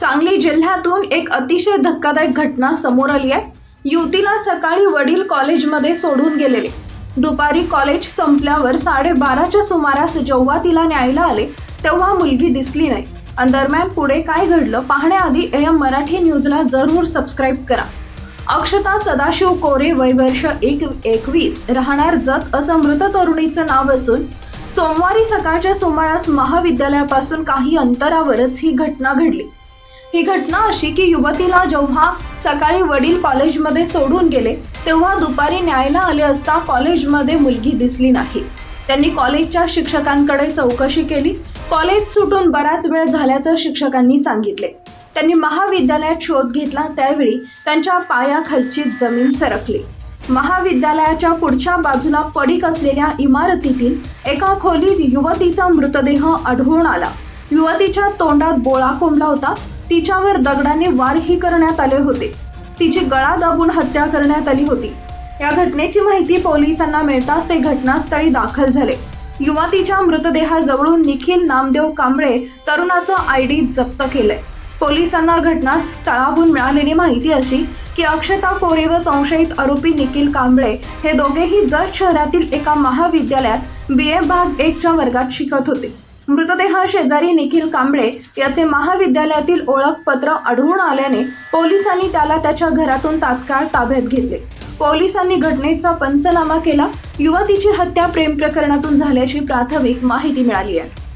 सांगली जिल्ह्यातून एक अतिशय धक्कादायक घटना समोर आली आहे. युवतीला सकाळी वडील कॉलेजमध्ये सोडून गेलेले. दुपारी कॉलेज संपल्यावर साडेबाराच्या सुमारास जेव्हा तिला न्यायला आले तेव्हा मुलगी दिसली नाही. आणि दरम्यान पुढे काय घडलं पाहण्याआधी एम मराठी न्यूजला जरूर सबस्क्राईब करा. अक्षता सदाशिव कोरे वय वर्ष एक एकवीस राहणार जत असं मृत तरुणीचं नाव असून सोमवारी सकाळच्या सुमारास महाविद्यालयापासून काही अंतरावरच ही घटना घडली. ही घटना अशी की युवतीला जेव्हा सकाळी वडील कॉलेजमध्ये सोडून गेले तेव्हा दुपारी न्यायला आले असता कॉलेजमध्ये मुलगी दिसली नाही. त्यांनी कॉलेजच्या शिक्षकांकडे चौकशी केली. कॉलेज सुटून बराच वेळ झाल्याचं शिक्षकांनी सांगितले. त्यांनी महाविद्यालयात शोध घेतला. त्यावेळी त्यांच्या पायाखालची जमीन सरकली. महाविद्यालयाच्या पुढच्या बाजूला पडीक असलेल्या इमारतीतील एका खोलीत युवतीचा मृतदेह आढळून आला. युवतीच्या तोंडात बोळा कोंबला होता. तिच्यावर दगडाने वारही करण्यात आले होते. तिची गळा दाबून हत्या करण्यात आली होती. या घटनेची माहिती पोलिसांना मिळताच ते घटनास्थळी दाखल झाले. युवतीच्या मृतदेहाजवळून निखिल नामदेव कांबळे तरुणाचं आय डी जप्त केलंय. पोलिसांना घटनास्थळाहून मिळालेली माहिती अशी की अक्षता कोरे व संशयित आरोपी निखिल कांबळे हे दोघेही जत शहरातील एका महाविद्यालयात बी ए भाग एकच्या वर्गात शिकत होते. मृतदेह शेजारी निखिल कांबळे याचे महाविद्यालयातील ओळखपत्र आढळून आल्याने पोलिसांनी त्याला त्याच्या घरातून तात्काळ ताब्यात घेतले. पोलिसांनी घटनेचा पंचनामा केला. युवतीची हत्या प्रेम प्रकरणातून झाल्याची प्राथमिक माहिती मिळाली आहे.